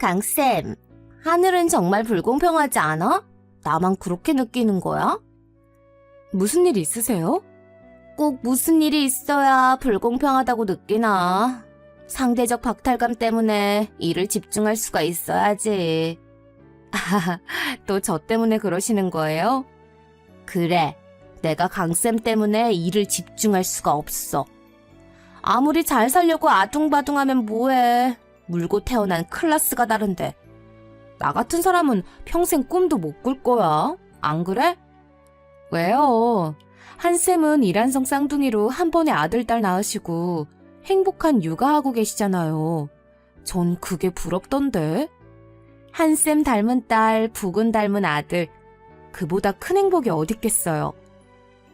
강쌤, 하늘은 정말 불공평하지 않아? 나만 그렇게 느끼는 거야? 무슨 일 있으세요? 꼭 무슨 일이 있어야 불공평하다고 느끼나. 상대적 박탈감 때문에 일을 집중할 수가 있어야지. 또저 때문에 그러시는 거예요? 그래. 내가 강쌤 때문에 일을 집중할 수가 없어. 아무리 잘 살려고 아둥바둥하면 뭐해. 물고 태어난 클라스가 다른데. 나 같은 사람은 평생 꿈도 못 꿀 거야. 안 그래? 왜요? 한쌤은 이란성 쌍둥이로 한 번에 아들, 딸 낳으시고 행복한 육아하고 계시잖아요. 전 그게 부럽던데. 한쌤 닮은 딸, 북은 닮은 아들. 그보다 큰 행복이 어딨겠어요.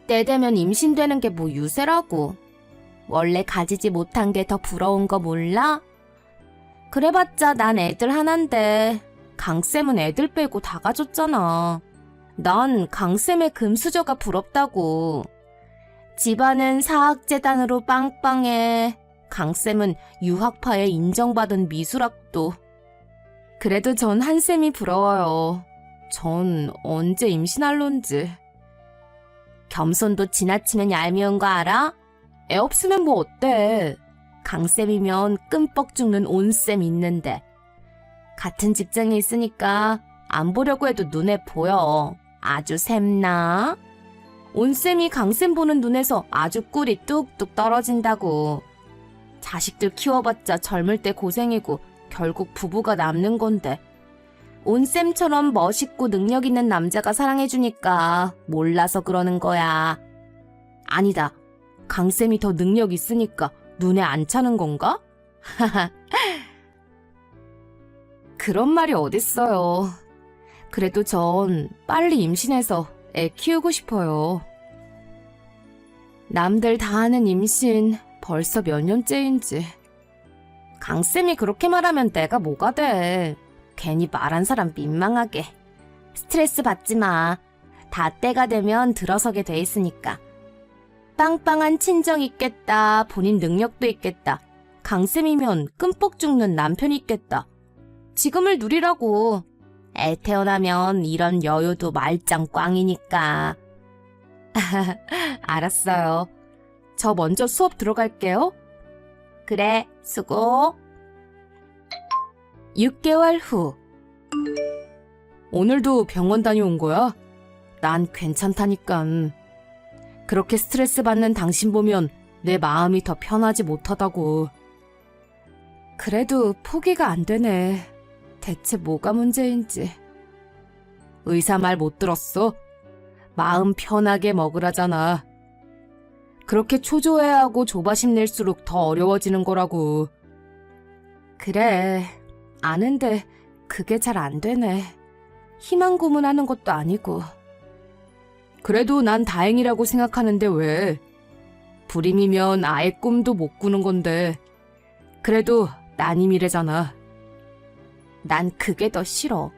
때 되면 임신되는 게 뭐 유세라고. 원래 가지지 못한 게 더 부러운 거 몰라? 그래봤자 난 애들 하나인데 강쌤은 애들 빼고 다 가졌잖아. 난 강쌤의 금수저가 부럽다고. 집안은 사학재단으로 빵빵해. 강쌤은 유학파에 인정받은 미술학도. 그래도 전 한쌤이 부러워요. 전 언제 임신할런지. 겸손도 지나치면 얄미운 거 알아? 애 없으면 뭐 어때? 강쌤이면 끔뻑 죽는 온쌤 있는데. 같은 직장에 있으니까 안 보려고 해도 눈에 보여. 아주 샘나. 온쌤이 강쌤 보는 눈에서 아주 꿀이 뚝뚝 떨어진다고. 자식들 키워봤자 젊을 때 고생이고 결국 부부가 남는 건데. 온쌤처럼 멋있고 능력 있는 남자가 사랑해주니까 몰라서 그러는 거야. 아니다. 강쌤이 더 능력 있으니까 눈에 안 차는 건가? 그런 말이 어딨어요. 그래도 전 빨리 임신해서 애 키우고 싶어요. 남들 다 하는 임신 벌써 몇 년째인지. 강쌤이 그렇게 말하면 내가 뭐가 돼. 괜히 말한 사람 민망하게. 스트레스 받지 마. 다 때가 되면 들어서게 돼 있으니까. 빵빵한 친정 있겠다. 본인 능력도 있겠다. 강쌤이면 끔뻑 죽는 남편 있겠다. 지금을 누리라고. 애 태어나면 이런 여유도 말짱 꽝이니까. 알았어요. 저 먼저 수업 들어갈게요. 그래, 수고. 6개월 후. 오늘도 병원 다녀온 거야? 난 괜찮다니깐. 그렇게 스트레스 받는 당신 보면 내 마음이 더 편하지 못하다고. 그래도 포기가 안 되네. 대체 뭐가 문제인지. 의사 말 못 들었어? 마음 편하게 먹으라잖아. 그렇게 초조해하고 조바심 낼수록 더 어려워지는 거라고. 그래, 아는데 그게 잘 안 되네. 희망 고문하는 것도 아니고. 그래도 난 다행이라고 생각하는데 왜? 불임이면 아예 꿈도 못 꾸는 건데. 그래도 난임이래잖아. 난 그게 더 싫어.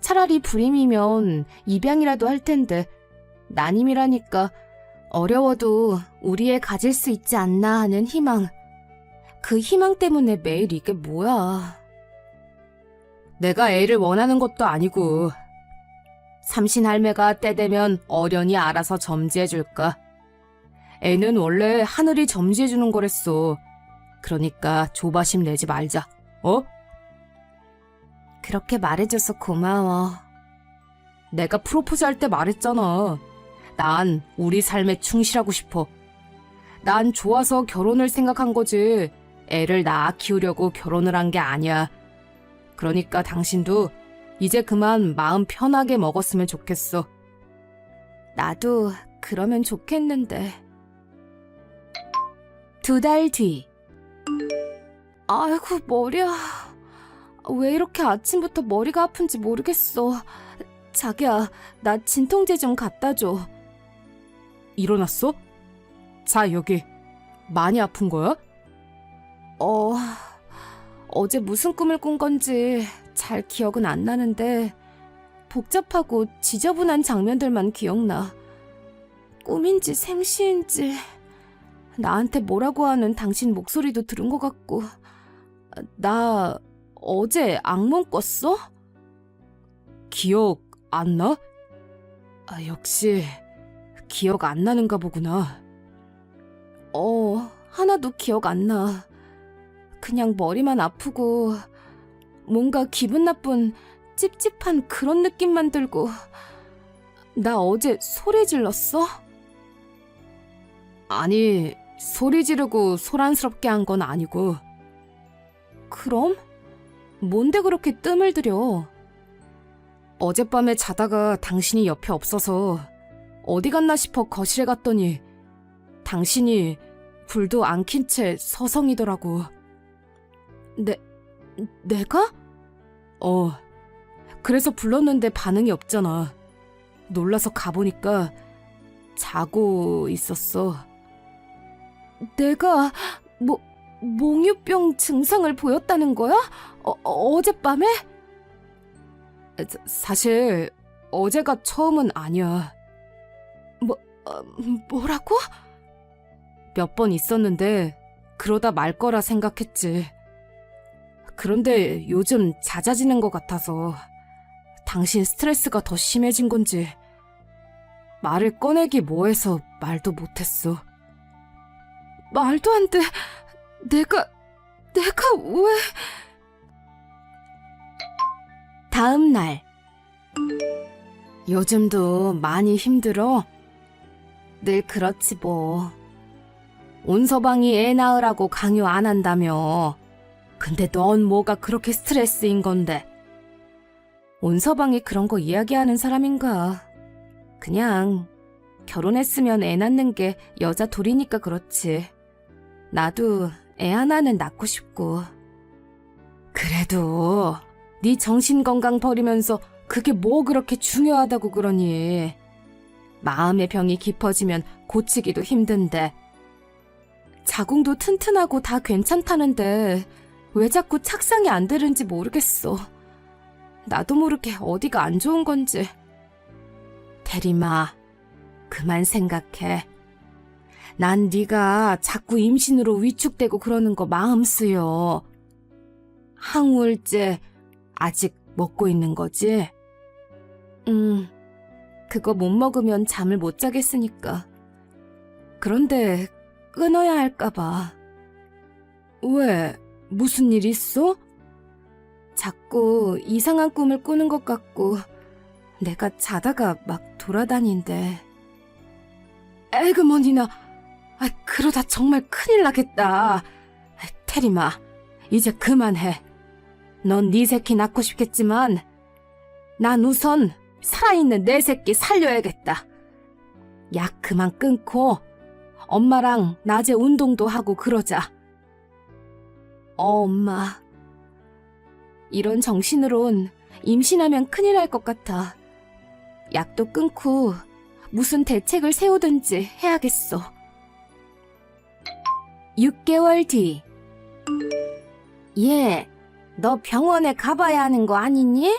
차라리 불임이면 입양이라도 할 텐데. 난임이라니까 어려워도 우리 애 가질 수 있지 않나 하는 희망. 그 희망 때문에 매일 이게 뭐야. 내가 애를 원하는 것도 아니고 삼신 할매가 때 되면 어련히 알아서 점지해줄까. 애는 원래 하늘이 점지해주는 거랬어. 그러니까 조바심 내지 말자. 어? 그렇게 말해줘서 고마워. 내가 프로포즈 할 때 말했잖아. 난 우리 삶에 충실하고 싶어. 난 좋아서 결혼을 생각한 거지. 애를 낳아 키우려고 결혼을 한 게 아니야. 그러니까 당신도 이제 그만 마음 편하게 먹었으면 좋겠어. 나도 그러면 좋겠는데. 두 달 뒤. 아이고, 머리야. 왜 이렇게 아침부터 머리가 아픈지 모르겠어. 자기야, 나 진통제 좀 갖다 줘. 일어났어? 자, 여기. 많이 아픈 거야? 어, 어제 무슨 꿈을 꾼 건지 잘 기억은 안 나는데 복잡하고 지저분한 장면들만 기억나. 꿈인지 생시인지 나한테 뭐라고 하는 당신 목소리도 들은 것 같고 나 어제 악몽 꿨어? 기억 안 나? 아, 역시 기억 안 나는가 보구나. 어, 하나도 기억 안 나. 그냥 머리만 아프고 뭔가 기분 나쁜 찝찝한 그런 느낌만 들고 나 어제 소리 질렀어? 아니, 소리 지르고 소란스럽게 한 건 아니고. 그럼? 뭔데 그렇게 뜸을 들여? 어젯밤에 자다가 당신이 옆에 없어서 어디 갔나 싶어 거실에 갔더니 당신이 불도 안 킨 채 서성이더라고. 내, 내가? 어. 그래서 불렀는데 반응이 없잖아. 놀라서 가보니까 자고 있었어. 내가 뭐 몽유병 증상을 보였다는 거야? 어, 어젯밤에? 사- 사실 어제가 처음은 아니야. 뭐 어, 뭐라고? 몇 번 있었는데 그러다 말 거라 생각했지. 그런데 요즘 잦아지는 것 같아서 당신 스트레스가 더 심해진 건지 말을 꺼내기 뭐해서 말도 못했어. 말도 안 돼. 내가, 내가 왜. 다음 날. 요즘도 많이 힘들어? 늘 그렇지 뭐. 온 서방이 애 낳으라고 강요 안 한다며. 근데 넌 뭐가 그렇게 스트레스인 건데. 온 서방이 그런 거 이야기하는 사람인가. 그냥 결혼했으면 애 낳는 게 여자 둘이니까 그렇지. 나도 애 하나는 낳고 싶고. 그래도 네 정신 건강 버리면서 그게 뭐 그렇게 중요하다고 그러니. 마음의 병이 깊어지면 고치기도 힘든데. 자궁도 튼튼하고 다 괜찮다는데 왜 자꾸 착상이 안 되는지 모르겠어. 나도 모르게 어디가 안 좋은 건지. 대리마, 그만 생각해. 난 네가 자꾸 임신으로 위축되고 그러는 거 마음 쓰여. 항우울제 아직 먹고 있는 거지? 음, 그거 못 먹으면 잠을 못 자겠으니까. 그런데 끊어야 할까봐. 왜? 무슨 일 있어? 자꾸 이상한 꿈을 꾸는 것 같고, 내가 자다가 막 돌아다닌대. 에그머니나, 아, 그러다 정말 큰일 나겠다. 아, 테리마, 이제 그만해. 넌 네 새끼 낳고 싶겠지만, 난 우선 살아있는 내 새끼 살려야겠다. 약 그만 끊고, 엄마랑 낮에 운동도 하고 그러자. 어, 엄마. 이런 정신으론 임신하면 큰일 날 것 같아. 약도 끊고 무슨 대책을 세우든지 해야겠어. 6개월 뒤. 얘, 너 병원에 가봐야 하는 거 아니니?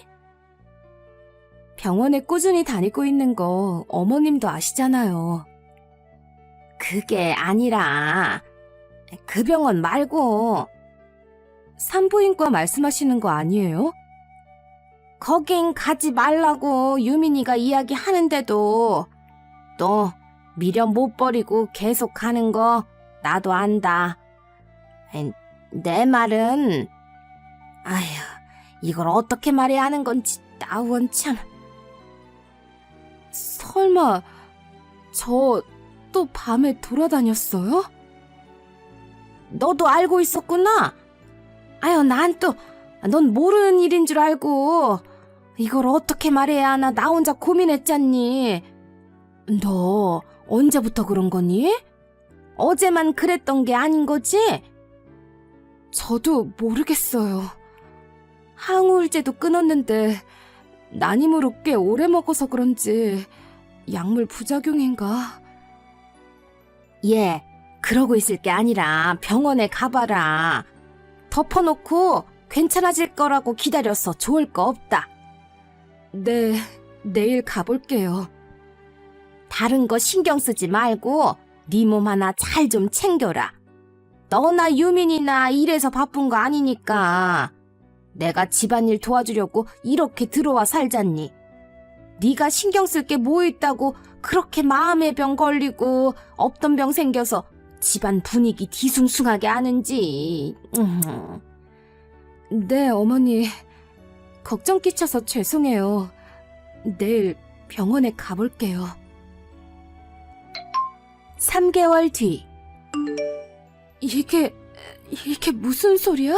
병원에 꾸준히 다니고 있는 거 어머님도 아시잖아요. 그게 아니라, 그 병원 말고, 산부인과 말씀하시는 거 아니에요? 거긴 가지 말라고 유민이가 이야기하는데도 또 미련 못 버리고 계속 가는 거 나도 안다. 엔, 내 말은 아휴 이걸 어떻게 말해야 하는 건지 나원 참 설마 저 또 밤에 돌아다녔어요? 너도 알고 있었구나. 아유 난 또 넌 모르는 일인 줄 알고 이걸 어떻게 말해야 하나 나 혼자 고민했잖니. 너 언제부터 그런 거니? 어제만 그랬던 게 아닌 거지? 저도 모르겠어요. 항우울제도 끊었는데 난임으로 꽤 오래 먹어서 그런지 약물 부작용인가? 예, 그러고 있을 게 아니라 병원에 가봐라. 덮어놓고 괜찮아질 거라고 기다려서 좋을 거 없다. 네, 내일 가볼게요. 다른 거 신경 쓰지 말고 네 몸 하나 잘 좀 챙겨라. 너나 유민이나 일해서 바쁜 거 아니니까 내가 집안일 도와주려고 이렇게 들어와 살잖니. 네가 신경 쓸 게 뭐 있다고 그렇게 마음의 병 걸리고 없던 병 생겨서 집안 분위기 뒤숭숭하게 하는지. 음. 네, 어머니. 걱정 끼쳐서 죄송해요. 내일 병원에 가볼게요. 3개월 뒤. 이게, 이게 무슨 소리야?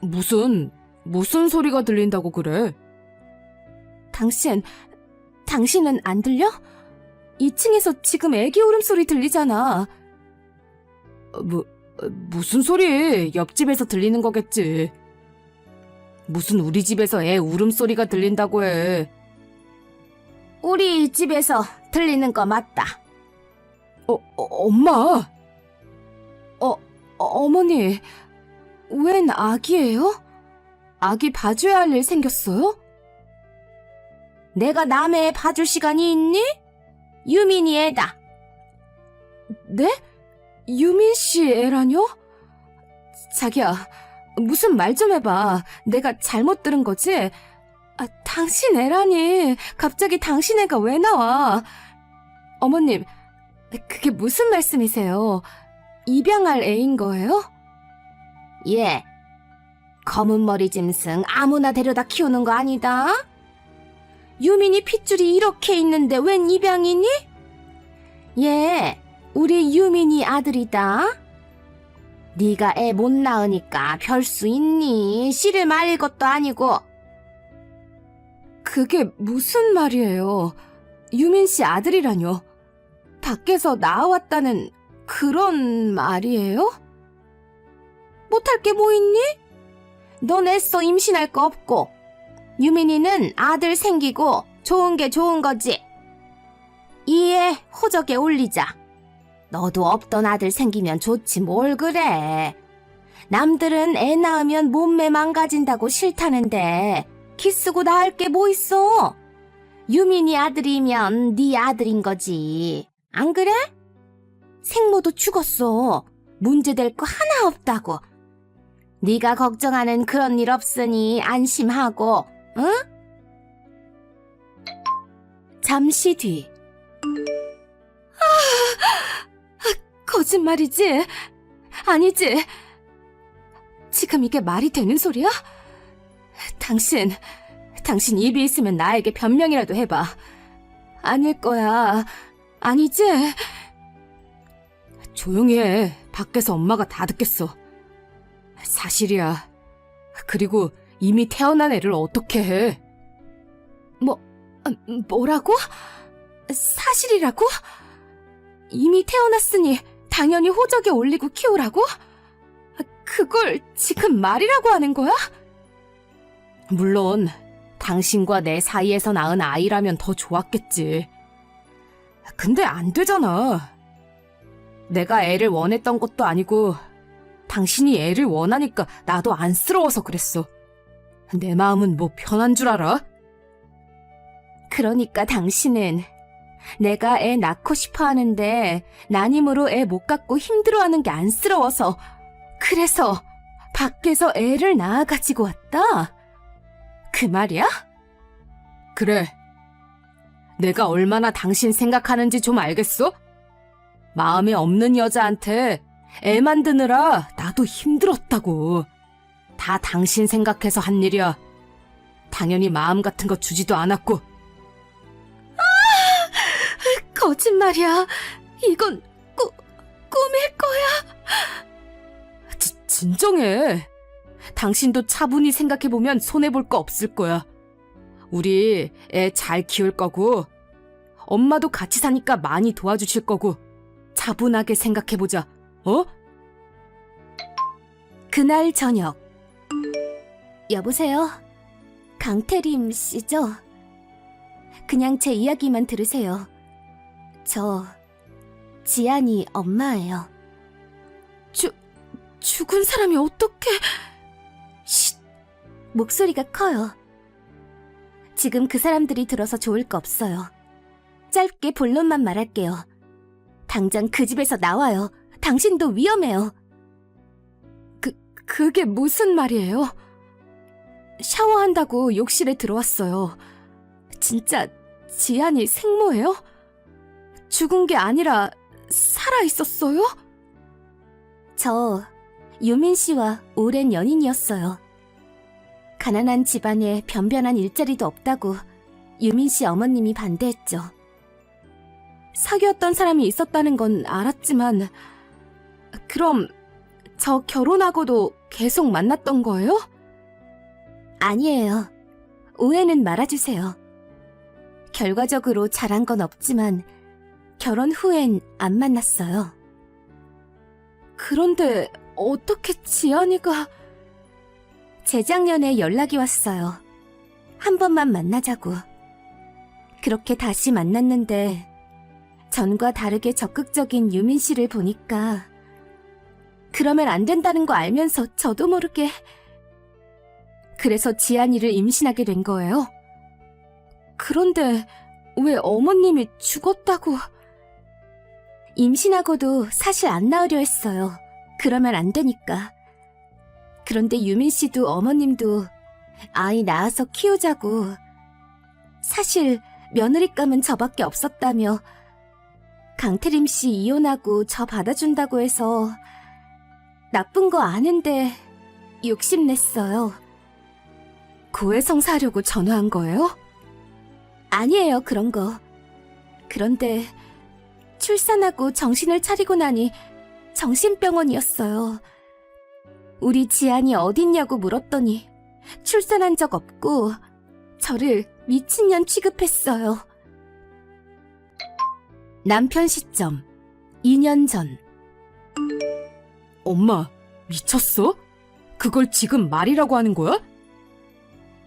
무슨, 무슨 소리가 들린다고 그래? 당신, 당신은 안 들려? 2층에서 지금 애기 울음소리 들리잖아. 어, 뭐, 어, 무슨 소리? 옆집에서 들리는 거겠지. 무슨 우리 집에서 애 울음소리가 들린다고 해. 우리 집에서 들리는 거 맞다. 어, 어 엄마! 어, 어머니, 웬 아기예요? 아기 봐줘야 할 일 생겼어요? 내가 남의 애 봐줄 시간이 있니? 유민이 애다. 네? 유민 씨 애라뇨? 자기야, 무슨 말 좀 해봐. 내가 잘못 들은 거지? 아, 당신 애라니. 갑자기 당신 애가 왜 나와? 어머님, 그게 무슨 말씀이세요? 입양할 애인 거예요? 예. 검은 머리 짐승 아무나 데려다 키우는 거 아니다. 유민이 핏줄이 이렇게 있는데 웬 입양이니? 예, 우리 유민이 아들이다. 네가 애 못 낳으니까 별수 있니? 씨를 말릴 것도 아니고. 그게 무슨 말이에요? 유민 씨 아들이라뇨? 밖에서 나왔다는 그런 말이에요? 못할 게 뭐 있니? 넌 애써 임신할 거 없고, 유민이는 아들 생기고 좋은 게 좋은 거지. 이에 호적에 올리자. 너도 없던 아들 생기면 좋지 뭘 그래. 남들은 애 낳으면 몸매 망가진다고 싫다는데 기 쓰고 낳을 게 뭐 있어? 유민이 아들이면 네 아들인 거지. 안 그래? 생모도 죽었어. 문제될 거 하나 없다고. 네가 걱정하는 그런 일 없으니 안심하고, 응? 잠시 뒤. 아, 거짓말이지? 아니지? 지금 이게 말이 되는 소리야? 당신, 당신 입이 있으면 나에게 변명이라도 해봐. 아닐 거야. 아니지? 조용히 해. 밖에서 엄마가 다 듣겠어. 사실이야. 그리고 이미 태어난 애를 어떻게 해? 아, 뭐라고? 사실이라고? 이미 태어났으니 당연히 호적에 올리고 키우라고? 그걸 지금 말이라고 하는 거야? 물론 당신과 내 사이에서 낳은 아이라면 더 좋았겠지. 근데 안 되잖아. 내가 애를 원했던 것도 아니고 당신이 애를 원하니까 나도 안쓰러워서 그랬어. 내 마음은 뭐 편한 줄 알아? 그러니까 당신은 내가 애 낳고 싶어 하는데 난임으로 애 못 갖고 힘들어하는 게 안쓰러워서 그래서 밖에서 애를 낳아 가지고 왔다? 그 말이야? 그래. 내가 얼마나 당신 생각하는지 좀 알겠어? 마음에 없는 여자한테 애 만드느라 나도 힘들었다고. 다 당신 생각해서 한 일이야. 당연히 마음 같은 거 주지도 않았고. 거짓말이야. 이건 꾸, 꿈일 거야. 지, 진정해. 당신도 차분히 생각해보면 손해볼 거 없을 거야. 우리 애 잘 키울 거고, 엄마도 같이 사니까 많이 도와주실 거고, 차분하게 생각해보자, 어? 그날 저녁. 여보세요? 강태림 씨죠? 그냥 제 이야기만 들으세요. 저, 지안이 엄마예요. 죽, 죽은 사람이 어떻게... 쉿! 목소리가 커요. 지금 그 사람들이 들어서 좋을 거 없어요. 짧게 본론만 말할게요. 당장 그 집에서 나와요. 당신도 위험해요. 그게 무슨 말이에요? 샤워한다고 욕실에 들어왔어요. 진짜 지안이 생모예요? 죽은 게 아니라 살아 있었어요? 저 유민 씨와 오랜 연인이었어요. 가난한 집안에 변변한 일자리도 없다고 유민 씨 어머님이 반대했죠. 사귀었던 사람이 있었다는 건 알았지만, 그럼 저 결혼하고도 계속 만났던 거예요? 아니에요. 오해는 말아주세요. 결과적으로 잘한 건 없지만 결혼 후엔 안 만났어요. 그런데 어떻게 지안이가 재작년에 연락이 왔어요. 한 번만 만나자고. 그렇게 다시 만났는데 전과 다르게 적극적인 유민 씨를 보니까 그러면 안 된다는 거 알면서 저도 모르게 그래서 지안이를 임신하게 된 거예요. 그런데 왜 어머님이 죽었다고 임신하고도 사실 안 낳으려 했어요. 그러면 안 되니까. 그런데 유민 씨도 어머님도 아이 낳아서 키우자고. 사실 며느리감은 저밖에 없었다며 강태림 씨 이혼하고 저 받아준다고 해서 나쁜 거 아는데 욕심냈어요. 고해성사하려고 전화한 거예요? 아니에요, 그런 거. 그런데 출산하고 정신을 차리고 나니 정신병원이었어요. 우리 지안이 어딨냐고 물었더니 출산한 적 없고 저를 미친년 취급했어요. 남편 시점 2년 전 엄마, 미쳤어? 그걸 지금 말이라고 하는 거야?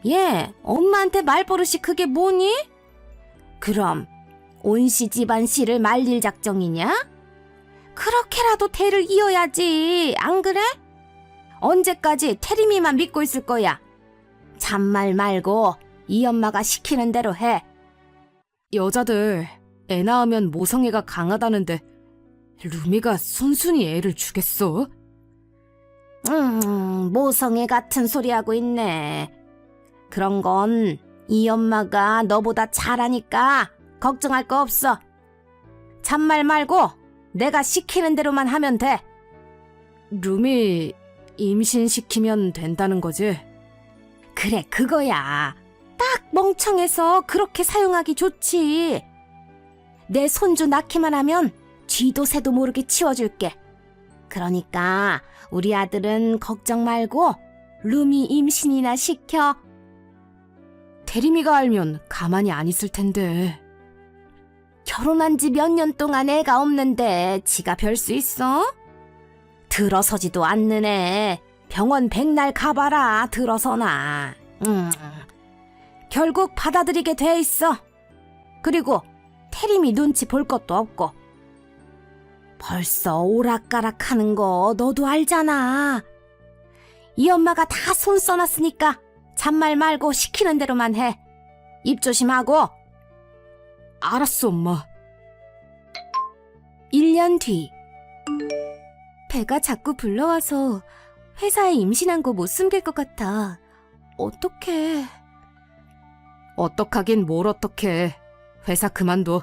예, 엄마한테 말버릇이 그게 뭐니? 그럼 온씨 집안 씨를 말릴 작정이냐? 그렇게라도 대를 이어야지, 안 그래? 언제까지 태림이만 믿고 있을 거야? 잔말 말고 이 엄마가 시키는 대로 해. 여자들 애 낳으면 모성애가 강하다는데 루미가 순순히 애를 주겠어? 음, 모성애 같은 소리 하고 있네. 그런 건 이 엄마가 너보다 잘하니까 걱정할 거 없어. 잔말 말고 내가 시키는 대로만 하면 돼. 루미 임신시키면 된다는 거지? 그래, 그거야. 딱 멍청해서 그렇게 사용하기 좋지. 내 손주 낳기만 하면 쥐도 새도 모르게 치워줄게. 그러니까 우리 아들은 걱정 말고 루미 임신이나 시켜. 대리미가 알면 가만히 안 있을 텐데. 결혼한 지 몇 년 동안 애가 없는데 지가 별 수 있어? 들어서지도 않는 애. 병원 백날 가봐라, 들어서나. 음. 결국 받아들이게 돼 있어. 그리고 태림이 눈치 볼 것도 없고. 벌써 오락가락 하는 거 너도 알잖아. 이 엄마가 다 손 써놨으니까 잔말 말고 시키는 대로만 해. 입 조심하고. 알았어, 엄마. 1년 뒤. 배가 자꾸 불러와서 회사에 임신한 거 못 숨길 것 같아. 어떡해. 어떡하긴 뭘 어떡해. 회사 그만둬.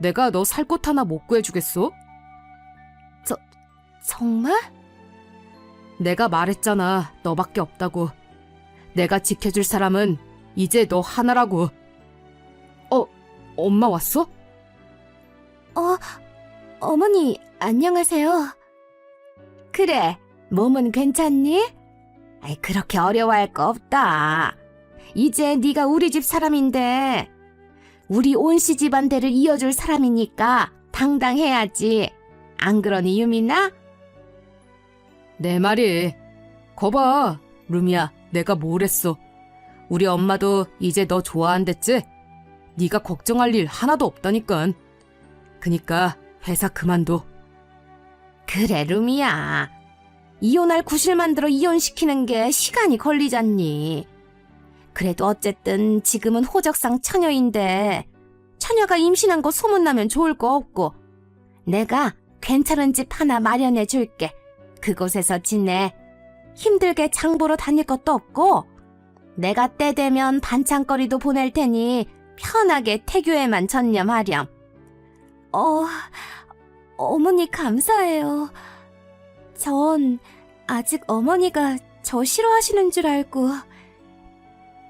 내가 너 살 곳 하나 못 구해주겠어? 정말? 내가 말했잖아. 너밖에 없다고. 내가 지켜줄 사람은 이제 너 하나라고. 어, 엄마 왔어? 어, 어머니, 안녕하세요. 그래, 몸은 괜찮니? 아이, 그렇게 어려워할 거 없다. 이제 네가 우리 집 사람인데, 우리 온씨 집안 대를 이어줄 사람이니까 당당해야지. 안 그러니, 유미나? 내 말이. 거봐. 루미야, 내가 뭘 했어. 우리 엄마도 이제 너 좋아한댔지? 네가 걱정할 일 하나도 없다니깐. 그니까 회사 그만둬. 그래, 루미야. 이혼할 구실 만들어 이혼시키는 게 시간이 걸리잖니. 그래도 어쨌든 지금은 호적상 처녀인데 처녀가 임신한 거 소문나면 좋을 거 없고 내가 괜찮은 집 하나 마련해 줄게. 그곳에서 지내. 힘들게 장 보러 다닐 것도 없고 내가 때 되면 반찬거리도 보낼 테니 편하게 태교에만 전념하렴. 어, 어머니 감사해요. 전 아직 어머니가 저 싫어하시는 줄 알고.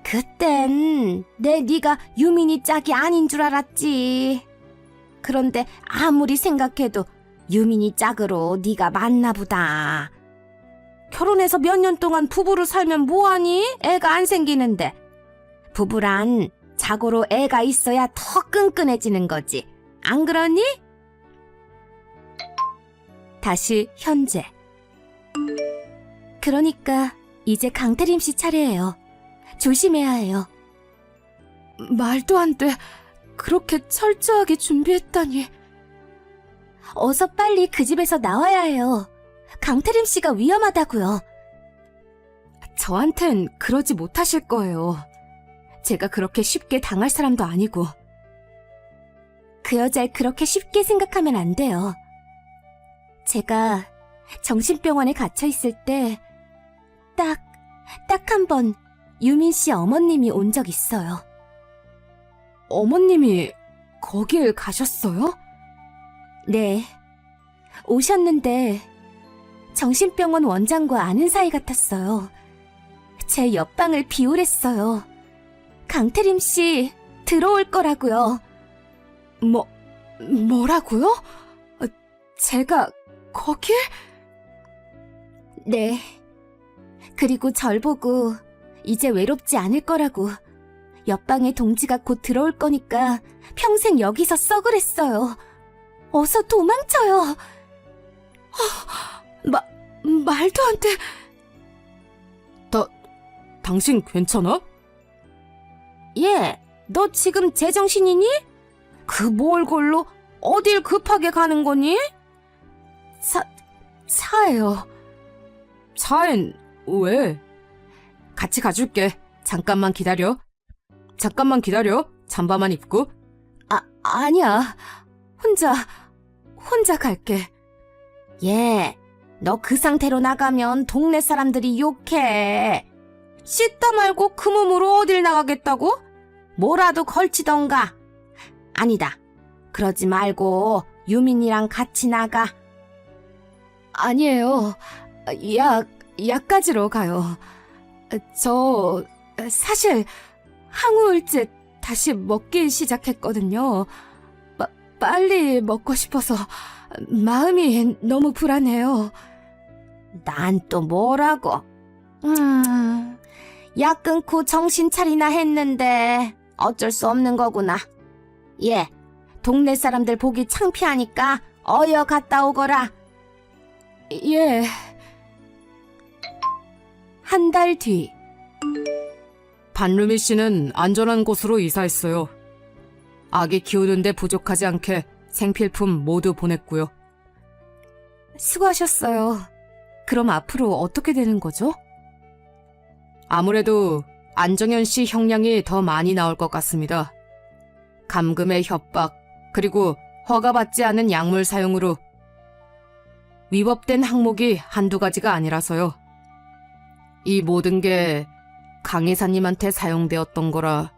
그땐 내 네가 유민이 짝이 아닌 줄 알았지. 그런데 아무리 생각해도 유민이 짝으로 네가 맞나 보다. 결혼해서 몇 년 동안 부부로 살면 뭐하니? 애가 안 생기는데. 부부란 자고로 애가 있어야 더 끈끈해지는 거지. 안 그러니? 다시 현재. 그러니까 이제 강태림 씨 차례예요. 조심해야 해요. 말도 안 돼. 그렇게 철저하게 준비했다니. 어서 빨리 그 집에서 나와야 해요. 강태림 씨가 위험하다고요. 저한텐 그러지 못하실 거예요. 제가 그렇게 쉽게 당할 사람도 아니고. 그 여자를 그렇게 쉽게 생각하면 안 돼요. 제가 정신병원에 갇혀 있을 때, 딱, 딱 한 번 유민 씨 어머님이 온 적 있어요. 어머님이 거길 가셨어요? 네. 오셨는데, 정신병원 원장과 아는 사이 같았어요. 제 옆방을 비우랬어요. 강태림 씨, 들어올 거라고요. 뭐, 뭐라고요? 어, 제가 거길? 네. 그리고 절 보고 이제 외롭지 않을 거라고 옆방에 동지가 곧 들어올 거니까 평생 여기서 썩으랬어요. 어서 도망쳐요. 마, 말도 안 돼. 다, 당신 괜찮아? 예, 너 지금 제정신이니? 그 몰골로 어딜 급하게 가는 거니? 사, 차예요. 차엔 왜? 같이 가줄게. 잠깐만 기다려. 잠깐만 기다려. 잠바만 입고. 아, 아니야. 혼자, 혼자 갈게. 예, 너그 상태로 나가면 동네 사람들이 욕해. 씻다 말고 그 몸으로 어딜 나가겠다고? 뭐라도 걸치던가. 아니다. 그러지 말고 유민이랑 같이 나가. 아니에요. 약, 약 가지러 가요. 저, 사실, 항우울제 다시 먹기 시작했거든요. 빠, 빨리 먹고 싶어서 마음이 너무 불안해요. 난 또 뭐라고? 음, 약 끊고 정신 차리나 했는데 어쩔 수 없는 거구나. 예, 동네 사람들 보기 창피하니까 어여 갔다 오거라. 예. 한 달 뒤. 반루미 씨는 안전한 곳으로 이사했어요. 아기 키우는데 부족하지 않게 생필품 모두 보냈고요. 수고하셨어요. 그럼 앞으로 어떻게 되는 거죠? 아무래도 안정현 씨 형량이 더 많이 나올 것 같습니다. 감금의 협박, 그리고 허가받지 않은 약물 사용으로 위법된 항목이 한두 가지가 아니라서요. 이 모든 게 강의사님한테 사용되었던 거라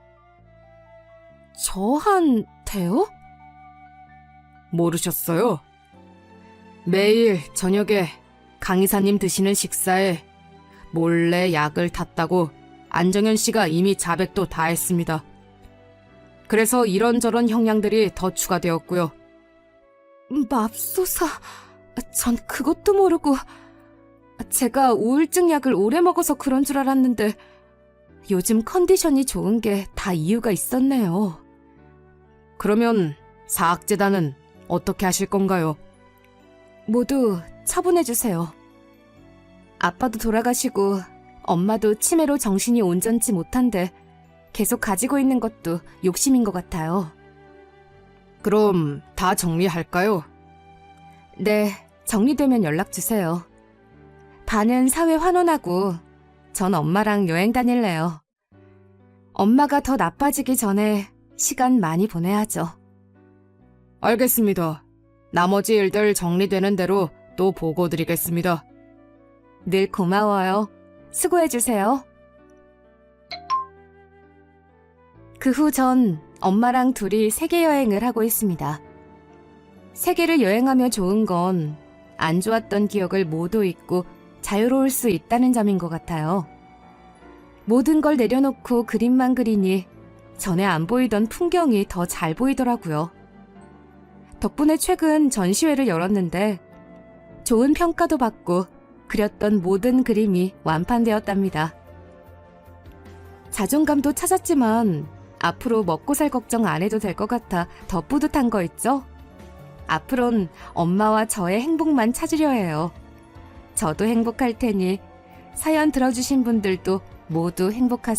저한테요? 모르셨어요? 매일 저녁에 강의사님 드시는 식사에 몰래 약을 탔다고 안정현 씨가 이미 자백도 다 했습니다. 그래서 이런저런 형량들이 더 추가되었고요. 맙소사, 전 그것도 모르고 제가 우울증 약을 오래 먹어서 그런 줄 알았는데 요즘 컨디션이 좋은 게 다 이유가 있었네요. 그러면 사학재단은 어떻게 하실 건가요? 모두 처분해주세요. 아빠도 돌아가시고 엄마도 치매로 정신이 온전치 못한데 계속 가지고 있는 것도 욕심인 것 같아요. 그럼 다 정리할까요? 네, 정리되면 연락 주세요. 반은 사회 환원하고 전 엄마랑 여행 다닐래요. 엄마가 더 나빠지기 전에 시간 많이 보내야죠. 알겠습니다. 나머지 일들 정리되는 대로 또 보고 드리겠습니다. 늘 고마워요. 수고해주세요. 그 후 전 엄마랑 둘이 세계 여행을 하고 있습니다. 세계를 여행하며 좋은 건 안 좋았던 기억을 모두 잊고 자유로울 수 있다는 점인 것 같아요. 모든 걸 내려놓고 그림만 그리니 전에 안 보이던 풍경이 더 잘 보이더라고요. 덕분에 최근 전시회를 열었는데 좋은 평가도 받고 그렸던 모든 그림이 완판되었답니다. 자존감도 찾았지만 앞으로 먹고 살 걱정 안 해도 될 것 같아 더 뿌듯한 거 있죠? 앞으론 엄마와 저의 행복만 찾으려 해요. 저도 행복할 테니 사연 들어주신 분들도 모두 행복하세요.